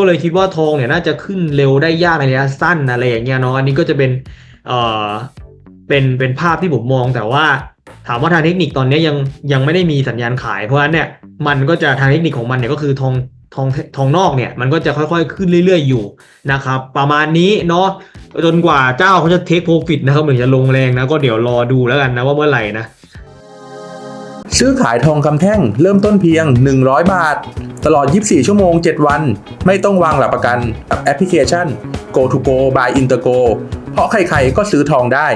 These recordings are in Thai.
ก็เลยคิดว่าทองเนี่ยน่าจะขึ้นเร็วได้ยากในระยะสั้นอะไรอย่างเงี้ยเนาะอันนี้ก็จะเป็นเอ่อเป็นเป็นภาพที่ผมมองแต่ว่า ถามว่าทางเทคนิคตอนนี้ยังยังไม่ได้มีสัญญาณขาย เพราะฉะนั้นเนี่ยมันก็จะทางเทคนิคของมันเนี่ยก็คือทองทองทองนอกเนี่ยมันก็จะค่อยๆ ขึ้นเรื่อยๆอยู่นะครับประมาณนี้เนาะจนกว่าเจ้าเขาจะเทคโปรฟิตนะครับหมือจะลงแรงนะก็เดี๋ยวรอดูแล้วกันนะว่าเมื่อไหร่นะซื้อขายทองคำแท่งเริ่มต้นเพียง 100 บาท ตลอด 24 ชั่วโมง 7 วัน ไม่ต้องวางหลักประกันกับแอปพลิเคชัน Go to Go by Intergo เพราะใครๆ ก็ซื้อทองได้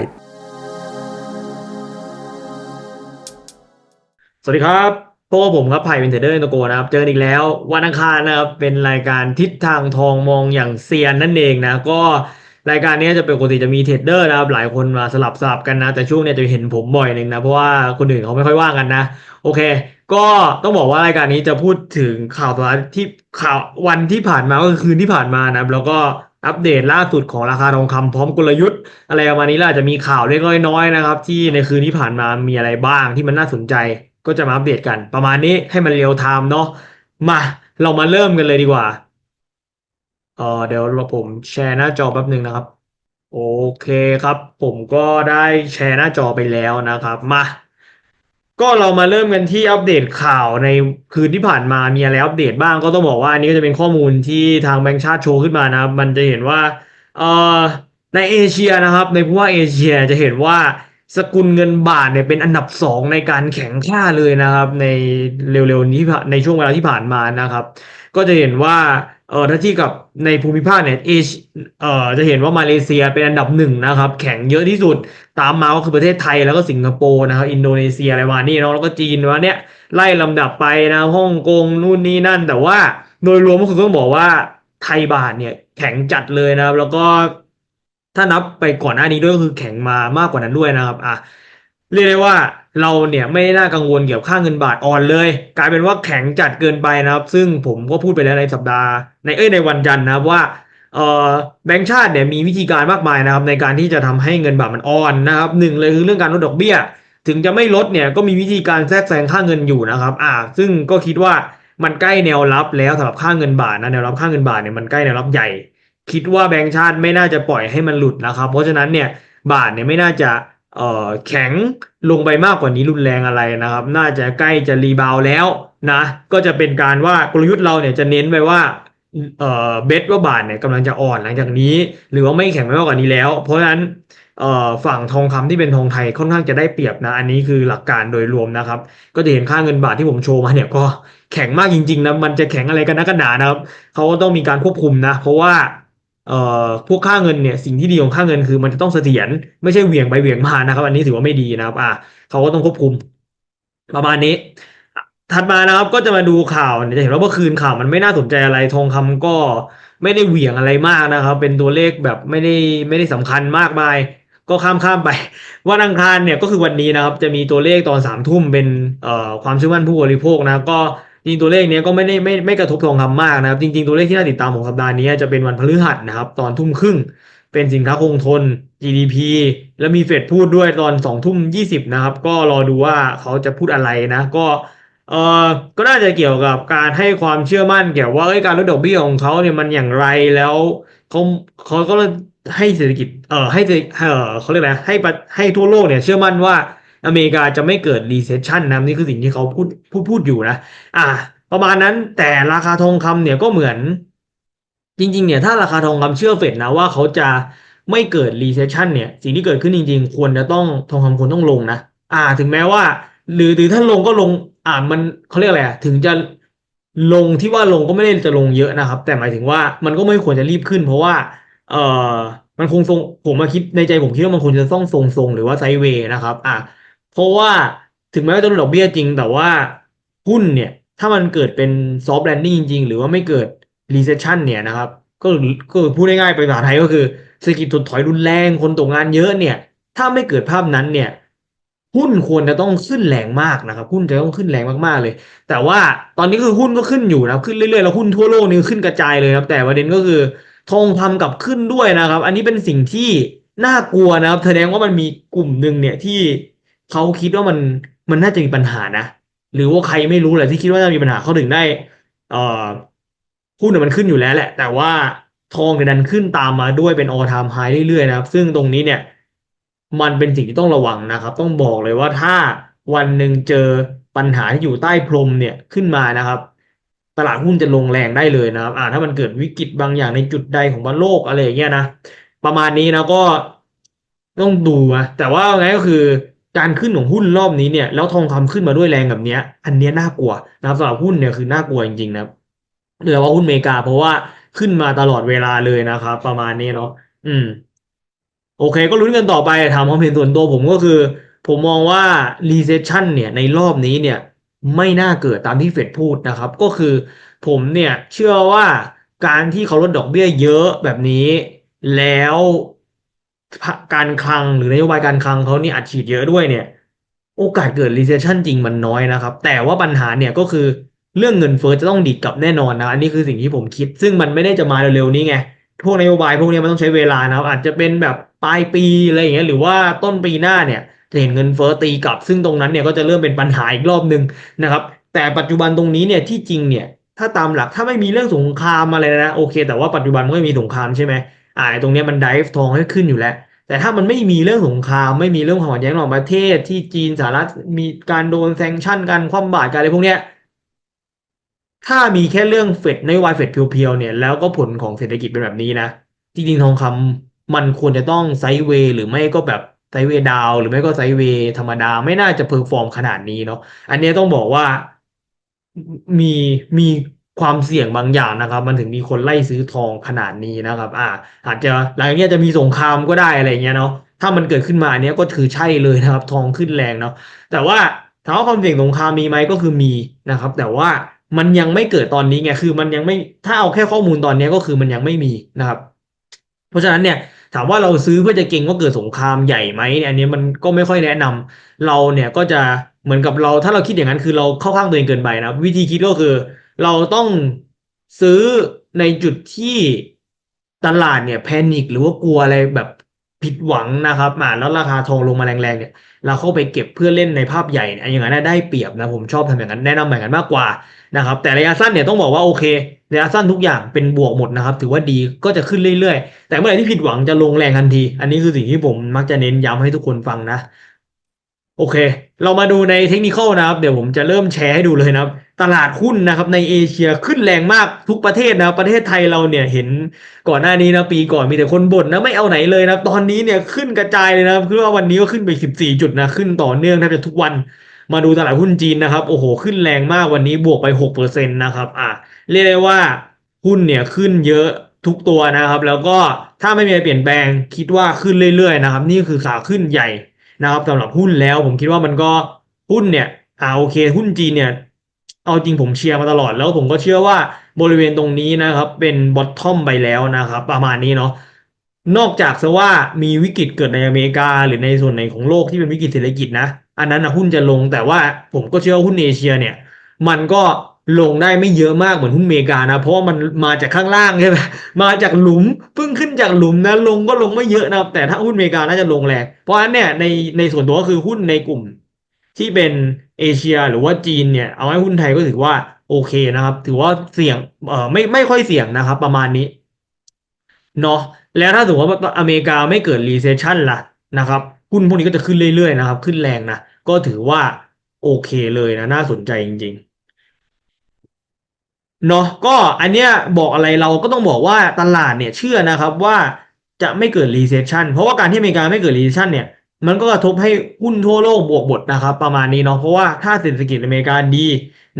สวัสดีครับพวกบผมครับไผ่เป็นเทรดเดอร์อินโกนะครับ เจอกันอีกแล้ว วันอังคารนะครับ เป็นรายการทิศทางทองมองอย่างเซียนนั่นเองนะ ก็รายการนี้จะเป็นปกติจะมีเทรดเดอร์นะครับหลายคนมาสลับสลับกันนะ แต่ช่วงเนี้ยจะเห็นผมบ่อยหนึ่งนะ เพราะว่าคนอื่นเขาไม่ค่อยว่างกันนะ โอเค ก็ต้องบอกว่ารายการนี้จะพูดถึงข่าวสารที่ข่าววันที่ผ่านมาก็คือคืนที่ผ่านมานะครับแล้วก็อัปเดตล่าสุดของราคาทองคำพร้อมกลยุทธ์ อะไรประมาณนี้ล้วอาจะมีข่าวเล็กๆน้อยๆนะครับ ที่ในคืนที่ผ่านมามีอะไรบ้างที่มันน่าสนใจ ก็จะมาอัปเดตกัน ประมาณนี้ให้มันเรียลไทม์เนาะมาเรามาเริ่มกันเลยดีกว่าเออเดี๋ยวเราผมแชร์หน้าจอแป๊บหนึ่งนะครับ โอเคครับ ผมก็ได้แชร์หน้าจอไปแล้วนะครับ มา ก็เรามาเริ่มกันที่อัปเดตข่าวในคืนที่ผ่านมามีอะไรอัปเดตบ้างก็ต้องบอกว่าอันนี้ก็จะเป็นข้อมูลที่ทางแบงก์ชาติโชว์ขึ้นมานะครับ มันจะเห็นว่าเอ่อในเอเชียนะครับ ในผู้ว่าเอเชียจะเห็นว่าสกุลเงินบาทเนี่ยเป็นอันดับสองในการแข่งค่าเลยนะครับ ในเร็วๆนี้ในช่วงเวลาที่ผ่านมานะครับ ก็จะเห็นว่า เออถ้าที่กับในภูมิภาคเนี่ยเอเชเออจะเห็นว่ามาเลเซียเป็นอันดับหนึ่งนะครับ แข่งเยอะที่สุดตามมาก็คือประเทศไทยแล้วก็สิงคโปร์นะครับ อินโดนีเซียอะไรวานี่เนาะแล้วก็จีนวะเนี่ยไล่ลำดับไปนะฮ่องกงนู่นนี่นั่น แต่ว่าโดยรวมก็คือต้องบอกว่าไทยบาทเนี่ยแข็งจัดเลยนะครับ แล้วก็ถ้านับไปก่อนหน้านี้ด้วยก็คือแข็งมามากกว่านั้นด้วยนะครับอะ เรียกได้ว่าเราเนี่ยไม่น่ากังวลเกี่ยวกับค่าเงินบาทอ่อนเลย กลายเป็นว่าแข็งจัดเกินไปนะครับ ซึ่งผมก็พูดไปแล้วในสัปดาห์ ในเอ้ยในวันจันทร์นะครับว่าแบงก์ชาติเนี่ยมีวิธีการมากมายนะครับในการที่จะทำให้เงินบาทมันอ่อนนะครับหนึ่งเลยคือเรื่องการลดดอกเบี้ย ถึงจะไม่ลดเนี่ยก็มีวิธีการแทรกแซงค่าเงินอยู่นะครับอ่าซึ่งก็คิดว่ามันใกล้แนวรับแล้วสำหรับค่าเงินบาทนะแนวรับค่าเงินบาทเนี่ยมันใกล้แนวรับใหญ่ คิดว่าแบงก์ชาติไม่น่าจะปล่อยให้มันหลุดนะครับ เพราะฉะนั้นเนี่ยบาทเนี่ยไม่น่าจะ เอ่อแข็งลงไปมากกว่านี้รุนแรงอะไรนะครับ น่าจะใกล้จะรีบาวแล้วนะ ก็จะเป็นการว่ากลยุทธ์เราเนี่ยจะเน้นไปว่าเอ่อเบสว่าบาทเนี่ยกำลังจะอ่อนหลังจากนี้ หรือว่าไม่แข็งไปมากกว่านี้แล้ว เพราะฉะนั้นเอ่อฝั่งทองคำที่เป็นทองไทยค่อนข้างจะได้เปรียบนะ อันนี้คือหลักการโดยรวมนะครับ ก็จะเห็นค่าเงินบาทที่ผมโชว์มาเนี่ยก็แข็งมากจริงๆนะมันจะแข็งอะไรกันนักกันหนานะครับเขาก็ต้องมีการควบคุมนะ เพราะว่า เอ่อพวกค่าเงินเนี่ยสิ่งที่ดีของค่าเงินคือมันจะต้องเสถียรไม่ใช่เหวี่ยงไปเหวี่ยงมานะครับ อันนี้ถือว่าไม่ดีนะครับ อะเขาก็ต้องควบคุม ประมาณนี้ ถัดมานะครับก็จะมาดูข่าวเนี่ยจะเห็นว่าเมื่อคืนข่าวมันไม่น่าสนใจอะไรทองคำก็ไม่ได้เหวี่ยงอะไรมากนะครับ เป็นตัวเลขแบบไม่ได้ไม่ได้สำคัญมากมาย ก็ข้ามข้ามไป วันอังคารเนี่ยก็คือวันนี้นะครับ จะมีตัวเลขตอนสามทุ่มเป็นเอ่อความเชื่อมั่นผู้บริโภคนะก็ จริงตัวเลขเนี้ยก็ไม่ได้ไม่ไม่กระทบทองคำมากนะครับ จริง ๆ ตัวเลขที่น่าติดตามของสัปดาห์นี้จะเป็นวันพฤหัสนะครับ ตอนทุ่มครึ่งเป็นสินค้าคงทน GDP แล้วมีเฟดพูดด้วยตอนสองทุ่มยี่สิบนะครับ ก็รอดูว่าเขาจะพูดอะไรนะ ก็เออก็น่าจะเกี่ยวกับการให้ความเชื่อมั่นเกี่ยวว่าการลดดอกเบี้ยของเขาเนี่ยมันอย่างไรแล้วเขาเขาก็ให้เศรษฐกิจเออให้เออเขาเรียกอะไรให้ให้ทั่วโลกเนี่ยเชื่อมั่นว่า อเมริกาจะไม่เกิด recession นะนี่คือสิ่งที่เขาพูดพูดพูดอยู่นะ อะประมาณนั้นแต่ราคาทองคำเนี่ยก็เหมือน จริง ๆ เนี่ย ถ้าราคาทองคำเชื่อเฟดนะว่าเขาจะไม่เกิด recession เนี่ย สิ่งที่เกิดขึ้นจริง ๆ ควรจะต้องทองคำควรต้องลงนะอ่า ถึงแม้ว่า หรือหรือถ้าลงก็ลง อ่ามันเขาเรียกอะไรถึงจะลงที่ว่าลงก็ไม่ได้จะลงเยอะนะครับ แต่หมายถึงว่ามันก็ไม่ควรจะรีบขึ้น เพราะว่า เออมันคงทรงผมมาคิดในใจผมคิดว่ามันควรจะต้องทรงทรงหรือว่าไซเวย์นะครับ อะ เพราะว่าถึงแม้ว่าจะลดดอกเบี้ยจริง แต่ว่าหุ้นเนี่ย ถ้ามันเกิดเป็นซอฟต์แลนดิ้งจริง ๆ หรือว่าไม่เกิด recession เนี่ยนะครับ ก็ก็พูดง่ายๆเป็นภาษาไทยก็คือเศรษฐกิจถดถอยรุนแรงคนตกงานเยอะเนี่ย ถ้าไม่เกิดภาพนั้นเนี่ยหุ้นควรจะต้องขึ้นแรงมากนะครับหุ้นจะต้องขึ้นแรงมากๆเลย แต่ว่าตอนนี้คือหุ้นก็ขึ้นอยู่นะครับขึ้นเรื่อยๆแล้วหุ้นทั่วโลกนี่ขึ้นกระจายเลยนะครับแต่ประเด็นก็คือทองคำกับขึ้นด้วยนะครับ อันนี้เป็นสิ่งที่น่ากลัวนะครับ แสดงว่ามันมีกลุ่มหนึ่งเนี่ยที่ เขาคิดว่ามันมันน่าจะมีปัญหานะหรือว่าใครไม่รู้แหละที่คิดว่าจะมีปัญหาเขาถึงได้ เอ่อหุ้นน่ะมันขึ้นอยู่แล้วแหละ แต่ว่าทองเนี่ยดันขึ้นตามมาด้วยเป็น all time high เรื่อยๆนะครับ ซึ่งตรงนี้เนี่ย มันเป็นสิ่งที่ต้องระวังนะครับ ต้องบอกเลยว่าถ้าวันหนึ่งเจอปัญหาที่อยู่ใต้พรมเนี่ยขึ้นมานะครับ ตลาดหุ้นจะลงแรงได้เลยนะครับ อ่า ถ้ามันเกิดวิกฤตบางอย่างในจุดใดของบนโลกอะไรอย่างเงี้ยนะประมาณนี้นะก็ต้องดูนะแต่ว่าไงก็คือ การขึ้นของหุ้นรอบนี้เนี่ยแล้วทองคำขึ้นมาด้วยแรงแบบเนี้ย อันเนี้ยน่ากลัวนะครับสำหรับหุ้นเนี่ยคือน่ากลัวจริงๆนะครับโดยเฉพาะหุ้นอเมริกาเพราะว่าขึ้นมาตลอดเวลาเลยนะครับ ประมาณนี้เนาะอืม โอเค ก็ลุ้นกันต่อไปถามความเห็นส่วนตัวผมก็คือ ผมมองว่า recession เนี่ย ในรอบนี้เนี่ย ไม่น่าเกิดตามที่เฟดพูดนะครับ ก็คือผมเนี่ยเชื่อว่าการที่เขาลดดอกเบี้ยเยอะแบบนี้ แล้ว การคลังหรือนโยบายการคลังเขานี่อัดฉีดเยอะด้วยเนี่ย โอกาสเกิด recession จริงมันน้อยนะครับ แต่ว่าปัญหาเนี่ยก็คือเรื่องเงินเฟ้อจะต้องดีดกลับแน่นอนนะอันนี้คือสิ่งที่ผมคิด ซึ่งมันไม่ได้จะมาเร็วๆนี้ไงพวกนโยบายพวกนี้มันต้องใช้เวลานะครับ อาจจะเป็นแบบปลายปีอะไรอย่างเงี้ยหรือว่าต้นปีหน้าเนี่ยจะเห็นเงินเฟ้อตีกลับ ซึ่งตรงนั้นเนี่ยก็จะเริ่มเป็นปัญหาอีกรอบหนึ่งนะครับ แต่ปัจจุบันตรงนี้เนี่ยที่จริงเนี่ยถ้าตามหลักถ้าไม่มีเรื่องสงครามอะไรนะโอเค แต่ว่าปัจจุบันมันไม่มีสงครามใช่ไหม อ่าตรงเนี้ยมันไดฟ์ทองให้ขึ้นอยู่แล้ว แต่ถ้ามันไม่มีเรื่องสงคราม ไม่มีเรื่องความขัดแย้งระหว่างประเทศที่จีนสหรัฐมีการโดนแซงชั่นกันคว่ำบาตรกันอะไรพวกเนี้ยถ้ามีแค่เรื่องเฟดนโยบายเฟดเพียวๆเนี่ยแล้วก็ผลของเศรษฐกิจเป็นแบบนี้นะจริงๆทองคำมันควรจะต้องไซด์เวย์หรือไม่ก็แบบไซด์เวย์ดาวหรือไม่ก็ไซด์เวย์ธรรมดาไม่น่าจะเพอร์ฟอร์มขนาดนี้เนาะอันนี้ต้องบอกว่ามีมี ความเสี่ยงบางอย่างนะครับ มันถึงมีคนไล่ซื้อทองขนาดนี้นะครับ อ่า อาจจะหลังจากนี้จะมีสงครามก็ได้อะไรเงี้ยเนาะถ้ามันเกิดขึ้นมาอันเนี้ยก็ถือใช่เลยนะครับ ทองขึ้นแรงเนาะแต่ว่าถามว่าความเสี่ยงสงครามมีไหมก็คือมีนะครับ แต่ว่ามันยังไม่เกิดตอนนี้ไงคือมันยังไม่ถ้าเอาแค่ข้อมูลตอนนี้ก็คือมันยังไม่มีนะครับ เพราะฉะนั้นเนี่ยถามว่าเราซื้อเพื่อจะเก็งว่าเกิดสงครามใหญ่ไหมเนี่ยอันนี้มันก็ไม่ค่อยแนะนำเราเนี่ยก็จะเหมือนกับเราถ้าเราคิดอย่างนั้นคือเราเข้าข้างตัวเองเกินไปนะวิธีคิดก็คือ เราต้องซื้อในจุดที่ตลาดเนี่ยแพนิคหรือว่ากลัวอะไรแบบผิดหวังนะครับอ่าแล้วราคาทองลงมาแรงๆเนี่ย เราเข้าไปเก็บเพื่อเล่นในภาพใหญ่เนี่ยอย่างนั้นได้เปรียบนะผมชอบทำอย่างนั้นแนะนำอย่างนั้นมากกว่านะครับ แต่ระยะสั้นเนี่ยต้องบอกว่าโอเคระยะสั้นทุกอย่างเป็นบวกหมดนะครับ ถือว่าดีก็จะขึ้นเรื่อยๆ แต่เมื่อไหร่ที่ผิดหวังจะลงแรงทันที อันนี้คือสิ่งที่ผมมักจะเน้นย้ำให้ทุกคนฟังนะ โอเค เรามาดูในเทคนิคนะครับ เดี๋ยวผมจะเริ่มแชร์ให้ดูเลยนะครับ ตลาดหุ้นนะครับในเอเชียขึ้นแรงมากทุกประเทศนะประเทศไทยเราเนี่ยเห็นก่อนหน้านี้นะปีก่อนมีแต่คนบ่นนะไม่เอาไหนเลยนะตอนนี้เนี่ยขึ้นกระจายเลยนะคือว่าวันนี้ก็ขึ้นไป 14 จุดนะขึ้นต่อเนื่องแทบจะทุกวัน มาดูตลาดหุ้นจีนนะครับโอ้โหขึ้นแรงมากวันนี้บวกไป6%นะครับอะเรียกได้ว่าหุ้นเนี่ยขึ้นเยอะทุกตัวนะครับ แล้วก็ถ้าไม่มีอะไรเปลี่ยนแปลงคิดว่าขึ้นเรื่อยๆนะครับ นี่คือขาขึ้นใหญ่ นะครับสำหรับหุ้นแล้วผมคิดว่ามันก็หุ้นเนี่ยอ่าโอเค หุ้นจีนเนี่ย เอาจริงผมเชียร์มาตลอดแล้วผมก็เชื่อว่าบริเวณตรงนี้นะครับ เป็นบอททอมไปแล้วนะครับ ประมาณนี้เนาะนอกจากซะว่ามีวิกฤตเกิดในอเมริกา หรือในส่วนไหนของโลกที่เป็นวิกฤตเศรษฐกิจนะ อันนั้นนะหุ้นจะลงแต่ว่าผมก็เชื่อว่าหุ้นเอเชียเนี่ย มันก็ ลงได้ไม่เยอะมากเหมือนหุ้นเมกานะ เพราะว่ามันมาจากข้างล่างใช่ไหมมาจากหลุมเพิ่งขึ้นจากหลุมนะลงก็ลงไม่เยอะนะแต่ถ้าหุ้นเมกาน่าจะลงแรงเพราะฉะนั้นเนี่ยในในส่วนตัวก็คือหุ้นในกลุ่ม ที่เป็นเอเชียหรือว่าจีนเนี่ยเอาให้หุ้นไทยก็ถือว่าโอเคนะครับ ถือว่าเสี่ยงเออไม่ไม่ค่อยเสี่ยงนะครับ ประมาณนี้เนาะแล้วถ้าสมมติว่าอเมริกาไม่เกิด recession ล่ะนะครับหุ้นพวกนี้ก็จะขึ้นเรื่อยๆนะครับ ขึ้นแรงนะก็ถือว่าโอเคเลยนะน่าสนใจจริง ๆ เนาะก็อันเนี้ยบอกอะไรเราก็ต้องบอกว่าตลาดเนี่ยเชื่อนะครับว่าจะไม่เกิด recession เพราะว่าการที่อเมริกาไม่เกิด recession เนี่ยมันก็กระทบให้หุ้นทั่วโลกบวกบทนะครับประมาณนี้เนาะเพราะว่าถ้าเศรษฐกิจอเมริกาดี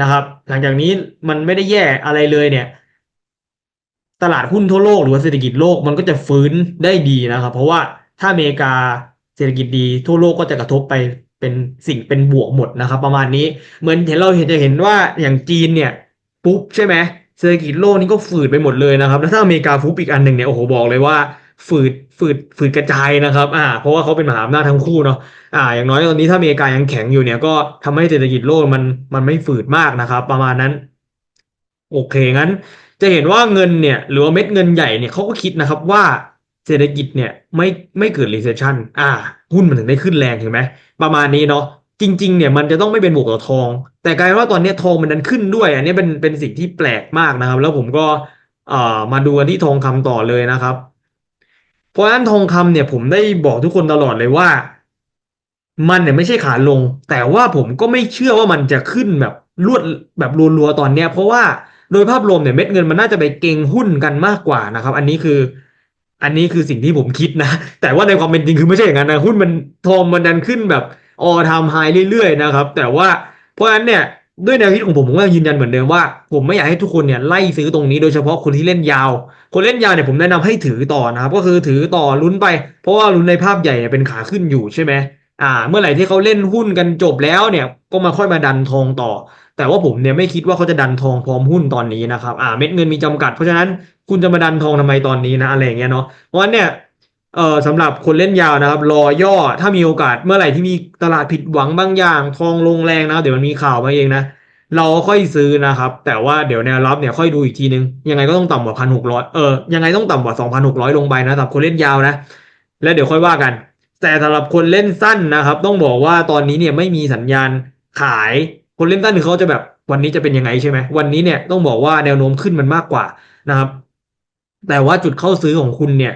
นะครับ หลังจากนี้มันไม่ได้แย่อะไรเลยเนี่ย ตลาดหุ้นทั่วโลกหรือว่าเศรษฐกิจโลกมันก็จะฟื้นได้ดีนะครับ เพราะว่าถ้าอเมริกาเศรษฐกิจดีทั่วโลกก็จะกระทบไปเป็นสิ่งเป็นบวกหมดนะครับ ประมาณนี้เหมือนเห็นเราเห็นจะเห็นว่าอย่างจีนเนี่ย ปุ๊บใช่ไหมเศรษฐกิจโลกนี่ก็ฝืดไปหมดเลยนะครับ แล้วถ้าอเมริกาฟุบอีกอันหนึ่งเนี่ยโอ้โหบอกเลยว่าฝืดฝืดฝืดกระจายนะครับอ่าเพราะว่าเขาเป็นมหาอำนาจทั้งคู่เนาะอ่า อย่างน้อยตอนนี้ถ้าอเมริกายังแข็งอยู่เนี่ยก็ทำให้เศรษฐกิจโลกมันมันไม่ฝืดมากนะครับ ประมาณนั้น โอเคงั้น จะเห็นว่าเงินเนี่ย หรือว่าเม็ดเงินใหญ่เนี่ยเขาก็คิดนะครับว่าเศรษฐกิจเนี่ยไม่ไม่เกิด recession อ่าหุ้นมันถึงได้ขึ้นแรงเห็นไหมประมาณนี้เนาะ จริง ๆ เนี่ยมันจะต้องไม่เป็นบวกต่อทอง แต่กลายเป็นว่าตอนนี้ทองมันดันขึ้นด้วย อันนี้เป็นเป็นสิ่งที่แปลกมากนะครับ แล้วผมก็เอ่อมาดูกันที่ทองคำต่อเลยนะครับ เพราะฉะนั้นทองคำเนี่ยผมได้บอกทุกคนตลอดเลยว่า มันเนี่ยไม่ใช่ขาลง แต่ว่าผมก็ไม่เชื่อว่ามันจะขึ้นแบบรวดแบบรัวๆตอนเนี้ย เพราะว่าโดยภาพรวมเนี่ยเม็ดเงินมันน่าจะไปเก็งหุ้นกันมากกว่านะครับ อันนี้คือ อันนี้คือสิ่งที่ผมคิดนะ แต่ว่าในความเป็นจริงคือไม่ใช่อย่างนั้นนะหุ้นมันทองมันดันขึ้นแบบ ออทามไฮเรื่อยๆนะครับ แต่ว่าเพราะฉะนั้นเนี่ยด้วยแนวคิดของผมผมก็ยืนยันเหมือนเดิมว่า ผมไม่อยากให้ทุกคนเนี่ยไล่ซื้อตรงนี้โดยเฉพาะคนที่เล่นยาว คนเล่นยาวเนี่ยผมแนะนำให้ถือต่อนะครับ ก็คือถือต่อลุ้นไป เพราะว่าลุ้นในภาพใหญ่เนี่ยเป็นขาขึ้นอยู่ใช่ไหมอ่า เมื่อไหร่ที่เขาเล่นหุ้นกันจบแล้วเนี่ยก็มาค่อยมาดันทองต่อ แต่ว่าผมเนี่ยไม่คิดว่าเขาจะดันทองพร้อมหุ้นตอนนี้นะครับอ่าเม็ดเงินมีจำกัดเพราะฉะนั้นคุณจะมาดันทองทำไมตอนนี้นะอะไรอย่างเงี้ยเนาะเพราะฉะนั้นเนี่ย เอ่อสำหรับคนเล่นยาวนะครับ รอย่อถ้ามีโอกาสเมื่อไหร่ที่มีตลาดผิดหวังบางอย่าง ทองลงแรงนะ เดี๋ยวมันมีข่าวมาเองนะ เราค่อยซื้อนะครับ แต่ว่าเดี๋ยวแนวรับเนี่ยค่อยดูอีกทีนึง ยังไงก็ต้องต่ำกว่าพันหกร้อยเออยังไงต้องต่ำกว่าสองพันหกร้อยลงไปนะสำหรับคนเล่นยาวนะ แล้วเดี๋ยวค่อยว่ากัน แต่สำหรับคนเล่นสั้นนะครับ ต้องบอกว่าตอนนี้เนี่ยไม่มีสัญญาณขายคนเล่นสั้นเขาจะแบบวันนี้จะเป็นยังไงใช่ไหมวันนี้เนี่ยต้องบอกว่าแนวโน้มขึ้นมันมากกว่านะครับ แต่ว่าจุดเข้าซื้อของคุณเนี่ย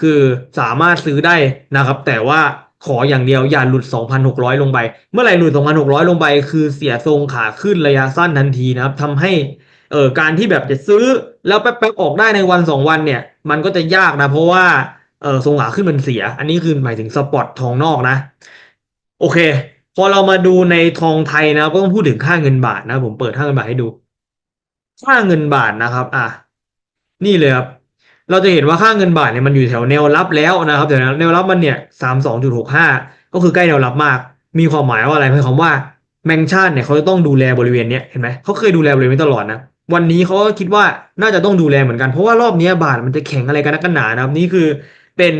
คือสามารถซื้อได้นะครับ แต่ว่าขออย่างเดียวอย่าหลุด 2,600 ลงไป เมื่อไหร่หลุด 2,600 ลงไป คือเสียทรงขาขึ้นระยะสั้นทันทีนะครับทำให้เออการที่แบบจะซื้อแล้วแป๊บๆออกได้ในวันสองวันเนี่ย มันก็จะยากนะ เพราะว่าเออทรงขาขึ้นมันเสีย อันนี้คือหมายถึงสปอตทองนอกนะ โอเค พอเรามาดูในทองไทยนะก็ต้องพูดถึงค่าเงินบาทนะ ผมเปิดค่าเงินบาทให้ดู ค่าเงินบาทนะครับ อะนี่เลยครับ เราจะเห็นว่าค่าเงินบาทเนี่ยมันอยู่แถวแนวรับแล้วนะครับแถวแนวรับมันเนี่ยสามสองจุดหกห้าก็คือใกล้แนวรับมาก มีความหมายว่าอะไรหมายความว่าแมงชาติเนี่ยเขาจะต้องดูแลบริเวณเนี้ยเห็นไหมเขาเคยดูแลบริเวณนี้ตลอดนะวันนี้เขาก็คิดว่าน่าจะต้องดูแลเหมือนกันเพราะว่ารอบนี้บาทมันจะแข็งอะไรกันนักกันหนานะครับนี่คือเป็น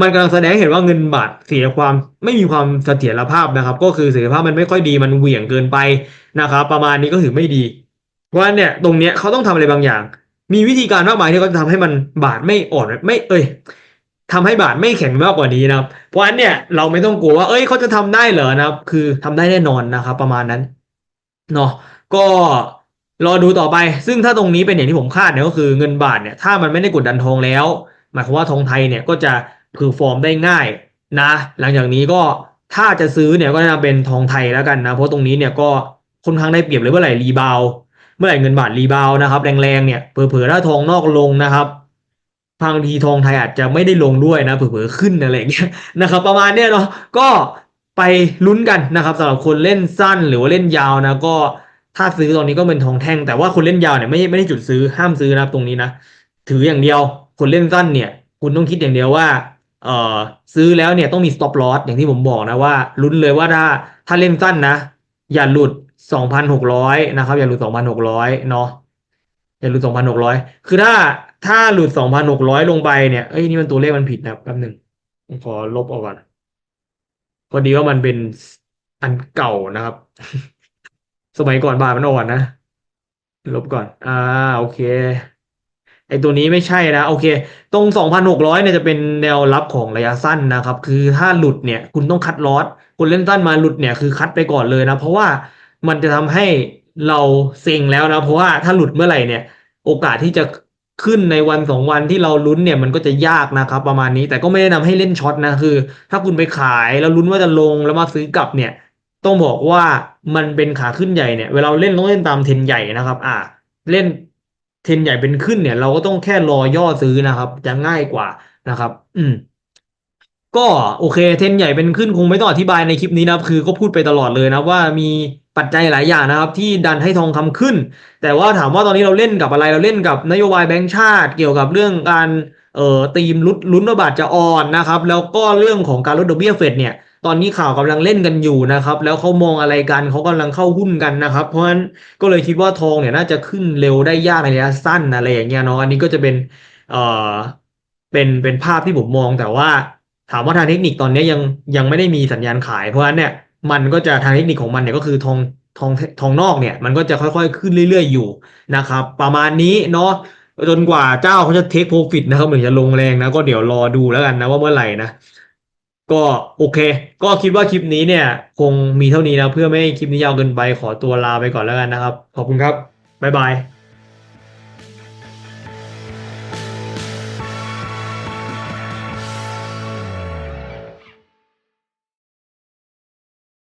มันกำลังแสดงเห็นว่าเงินบาทเสียความไม่มีความเสถียรภาพนะครับ ก็คือเสถียรภาพมันไม่ค่อยดีมันเหวี่ยงเกินไปนะครับ ประมาณนี้ก็ถือไม่ดีเพราะฉะนั้นเนี่ยตรงเนี้ยเขาต้องทำอะไรบางอย่าง มีวิธีการมากมายที่เขาจะทำให้มันบาทไม่อ่อนไม่เอ้ยทำให้บาทไม่แข็งมากกว่านี้นะครับ เพราะฉะนั้นเนี่ยเราไม่ต้องกลัวว่า เอ้ยเขาจะทำได้เหรอนะครับ คือทำได้แน่นอนนะครับ ประมาณนั้นเนาะก็รอดูต่อไป ซึ่งถ้าตรงนี้เป็นอย่างที่ผมคาดเนี่ยก็คือเงินบาทเนี่ยถ้ามันไม่ได้กดดันทองแล้ว หมายความว่าทองไทยเนี่ยก็จะเพอร์ฟอร์มได้ง่ายนะ หลังจากนี้ก็ถ้าจะซื้อเนี่ยก็จะเป็นทองไทยแล้วกันนะ เพราะตรงนี้เนี่ยก็ค่อนข้างได้เปรียบเลยเมื่อไหร่รีบาว เมื่อไหร่เงินบาทรีบาวด์นะครับแรงๆเนี่ยเผลอๆถ้าทองนอกลงนะครับบางทีทองไทยอาจจะไม่ได้ลงด้วยนะเผลอๆขึ้นอะไรอย่างเงี้ยนะครับ ประมาณเนี้ยเนาะก็ไปลุ้นกันนะครับสำหรับคนเล่นสั้นหรือว่าเล่นยาวนะก็ถ้าซื้อตอนนี้ก็เป็นทองแท่ง แต่ว่าคนเล่นยาวเนี่ยไม่ไม่ได้จุดซื้อห้ามซื้อนะครับตรงนี้นะถืออย่างเดียวคนเล่นสั้นเนี่ย คุณต้องคิดอย่างเดียวว่าเออซื้อแล้วเนี่ยต้องมี stop loss อย่างที่ผมบอกนะว่าลุ้นเลยว่าถ้าถ้าเล่นสั้นนะ อย่าหลุด 2,600นะครับ อย่าหลุด2,600เนาะอย่าหลุด2,600คือถ้าถ้าหลุด2,600ลงไปเนี่ยเอ้ยนี่มันตัวเลขมันผิดนะครับแป๊บหนึ่งขอลบออกก่อนพอดีว่ามันเป็นอันเก่านะครับ สมัยก่อนบาทมันอ่อนนะลบก่อน อ่า โอเค ไอตัวนี้ไม่ใช่นะ โอเค ตรง 2,600 เนี่ยจะเป็นแนวรับของระยะสั้นนะครับ คือถ้าหลุดเนี่ย คุณต้องคัดลอสคุณเล่นสั้นมาหลุดเนี่ยคือคัดไปก่อนเลยนะ เพราะว่า มันจะทำให้เราเซ็งแล้วนะเพราะว่าถ้าหลุดเมื่อไหร่เนี่ย โอกาสที่จะขึ้นในวันสองวันที่เราลุ้นเนี่ยมันก็จะยากนะครับ ประมาณนี้แต่ก็ไม่แนะนำให้เล่นช็อตนะคือ ถ้าคุณไปขายแล้วลุ้นว่าจะลงแล้วมาซื้อกลับเนี่ย ต้องบอกว่ามันเป็นขาขึ้นใหญ่เนี่ยเวลาเล่นต้องเล่นตามเทรนใหญ่นะครับ อ่า เล่นเทรนใหญ่เป็นขึ้นเนี่ย เราก็ต้องแค่รอย่อซื้อนะครับ จะง่ายกว่านะครับ อืม ก็โอเคเทรนใหญ่เป็นขึ้นคงไม่ต้องอธิบายในคลิปนี้นะครับ คือก็พูดไปตลอดเลยนะว่ามีปัจจัยหลายอย่างนะครับ ที่ดันให้ทองคำขึ้น แต่ว่าถามว่าตอนนี้เราเล่นกับอะไรเราเล่นกับนโยบายแบงก์ชาติ เกี่ยวกับเรื่องการเอ่อตีมลุ้นลุ้นว่าบาทจะอ่อนนะครับ แล้วก็เรื่องของการลดดอกเบี้ยเฟดเนี่ยตอนนี้ข่าวกำลังเล่นกันอยู่นะครับ แล้วเขามองอะไรกันเขากำลังเข้าหุ้นกันนะครับ เพราะฉะนั้นก็เลยคิดว่าทองเนี่ยน่าจะขึ้นเร็วได้ยากในระยะสั้นอะไรอย่างเงี้ยเนาะอันนี้ก็จะเป็นเอ่อเป็นเป็นภาพที่ผมมองแต่ว่า ถามว่าทางเทคนิคตอนนี้ยังยังไม่ได้มีสัญญาณขาย เพราะฉะนั้นเนี่ยมันก็จะทางเทคนิคของมันเนี่ยก็คือทองทองทองนอกเนี่ย มันก็จะค่อยๆ ขึ้นเรื่อย ๆ อยู่นะครับ ประมาณนี้เนาะจนกว่าเจ้าเขาจะเทคโปรฟิตนะครับเหมือนจะลงแรงนะ ก็เดี๋ยวรอดูแล้วกันนะว่าเมื่อไหร่นะก็โอเค ก็คิดว่าคลิปนี้เนี่ย คงมีเท่านี้นะ เพื่อไม่ให้คลิปนี้ยาวเกินไปขอตัวลาไปก่อนแล้วกันนะครับ ขอบคุณครับ บ๊ายบาย